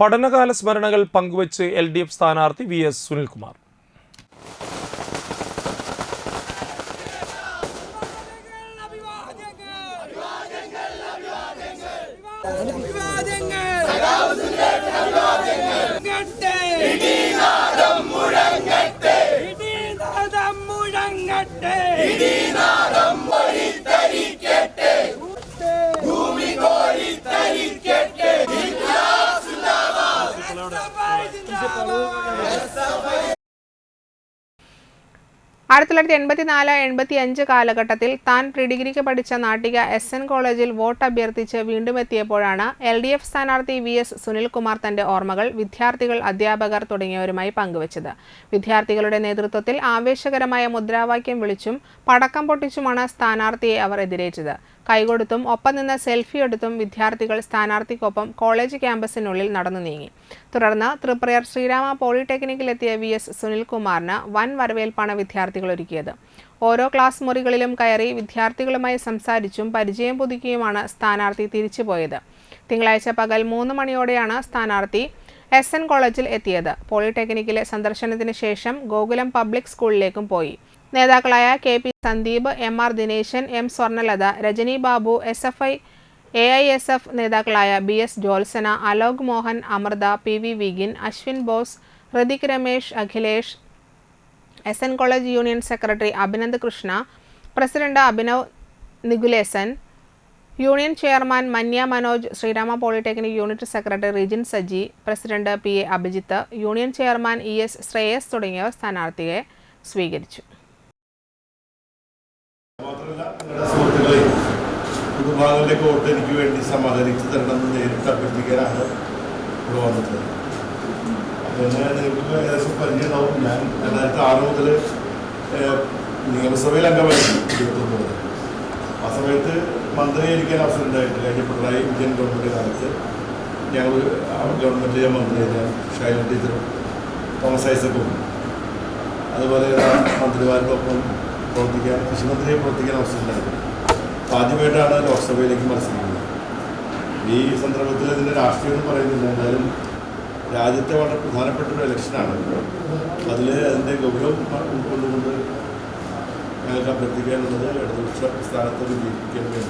പഠനകാല സ്മരണകൾ പങ്കുവച്ച് L D F സ്ഥാനാർത്ഥി വി എസ് സുനിൽകുമാർ. മുഴങ്ങട്ടെ. ആയിരത്തി തൊള്ളായിരത്തി എൺപത്തിനാല് എൺപത്തി അഞ്ച് കാലഘട്ടത്തിൽ താൻ പ്രീ ഡിഗ്രിക്ക് പഠിച്ച നാട്ടിക എസ് എൻ കോളേജിൽ വോട്ട് അഭ്യർത്ഥിച്ച് വീണ്ടും എത്തിയപ്പോഴാണ് എൽ ഡി എഫ് സ്ഥാനാർത്ഥി വി എസ് സുനിൽകുമാർ തന്റെ ഓർമ്മകൾ വിദ്യാർത്ഥികൾ അധ്യാപകർ തുടങ്ങിയവരുമായി പങ്കുവച്ചത്. വിദ്യാർത്ഥികളുടെ നേതൃത്വത്തിൽ ആവേശകരമായ മുദ്രാവാക്യം വിളിച്ചും പടക്കം പൊട്ടിച്ചുമാണ് സ്ഥാനാർത്ഥിയെ അവർ എതിരേറ്റത്. കൈകൊടുത്തും ഒപ്പം നിന്ന് സെൽഫി എടുത്തും വിദ്യാർത്ഥികൾ സ്ഥാനാർത്ഥിക്കൊപ്പം കോളേജ് ക്യാമ്പസിനുള്ളിൽ നടന്നു നീങ്ങി. തുടർന്ന് തൃപ്രയർ ശ്രീരാമ പോളിടെക്നിക്കിലെത്തിയ വി എസ് സുനിൽകുമാറിന് വൻ വരവേൽപ്പാണ് വിദ്യാർത്ഥികൾ ഒരുക്കിയത്. ഓരോ ക്ലാസ് മുറികളിലും കയറി വിദ്യാർത്ഥികളുമായി സംസാരിച്ചും പരിചയം പുതുക്കിയുമാണ് സ്ഥാനാർത്ഥി തിരിച്ചുപോയത് തിങ്കളാഴ്ച പകൽ മൂന്ന് മണിയോടെയാണ് സ്ഥാനാർത്ഥി എസ് എൻ കോളേജിൽ എത്തിയത്. പോളിടെക്നിക്കിലെ സന്ദർശനത്തിന് ശേഷം ഗോകുലം പബ്ലിക് സ്കൂളിലേക്കും പോയി. നേതാക്കളായ K P Sandeep M R Dineshan M Swarnalatha Rajani Babu S F I A I S F നേതാക്കളായ B S Jyotsna Alok Mohan Amritha P V Vigin Ashwin Bose Hrithik Ramesh Akhilesh S N college union secretary Abhinand Krishna president Abhinav Nikulesan union chairman Manya Manoj Sreerama polytechnic unit secretary Rijin Saji president P A Abhijith union chairman E S Shreyas തുടങ്ങിയവർ സ്ഥാനാർത്ഥിയെ സ്വീകരിച്ചു. മാത്രമല്ല നിങ്ങളുടെ സുഹൃത്തുക്കളെ പൊതുഭാഗങ്ങളിലേക്ക് vote എനിക്ക് വേണ്ടി സമാഹരിച്ച് തരണമെന്ന് നേരിട്ട് അഭ്യർത്ഥിക്കാനാണ് ഇവിടെ വന്നത്. അപ്പോൾ എന്നെ നിങ്ങൾക്ക് ഏകദേശം പരിചയമുണ്ടാവും. ഞാൻ രണ്ടായിരത്തി ആറ് മുതൽ നിയമസഭയിൽ അംഗമായിരുന്നു ഇരുപത്തൊമ്പത് ആ സമയത്ത് മന്ത്രിയായിരിക്കാൻ അവസരം ഉണ്ടായിട്ടില്ല. കഴിഞ്ഞ പിണറായി ഇന്ത്യൻ ഗവൺമെന്റ് കാലത്ത് ഞങ്ങൾ ഗവൺമെന്റ് ഞാൻ മന്ത്രിയായിരുന്നു ഷൈല ടീച്ചറും തോമസ് ഐസക്കും. അതുപോലെ മന്ത്രിമാർക്കൊപ്പം പ്രവർത്തിക്കാൻ കൃഷിമന്ത്രിയെ പ്രവർത്തിക്കാൻ അവസരം ഉണ്ടായിരുന്നു അപ്പോൾ ആദ്യമായിട്ടാണ് ലോക്സഭയിലേക്ക് മത്സരിക്കുന്നത്. ഈ സന്ദർഭത്തിൽ ഇതിന്റെ രാഷ്ട്രീയം എന്ന് പറയുന്നില്ല എന്തായാലും രാജ്യത്തെ വളരെ പ്രധാനപ്പെട്ട ഒരു ഇലക്ഷനാണ് അതിൽ അതിന്റെ ഗൗരവം ഉൾക്കൊണ്ടുകൊണ്ട് ഞങ്ങൾക്ക് അഭ്യർത്ഥിക്കാനുള്ളത് ഇടതുപക്ഷ സ്ഥാനത്ത് വിജയിപ്പിക്കാൻ വേണ്ടി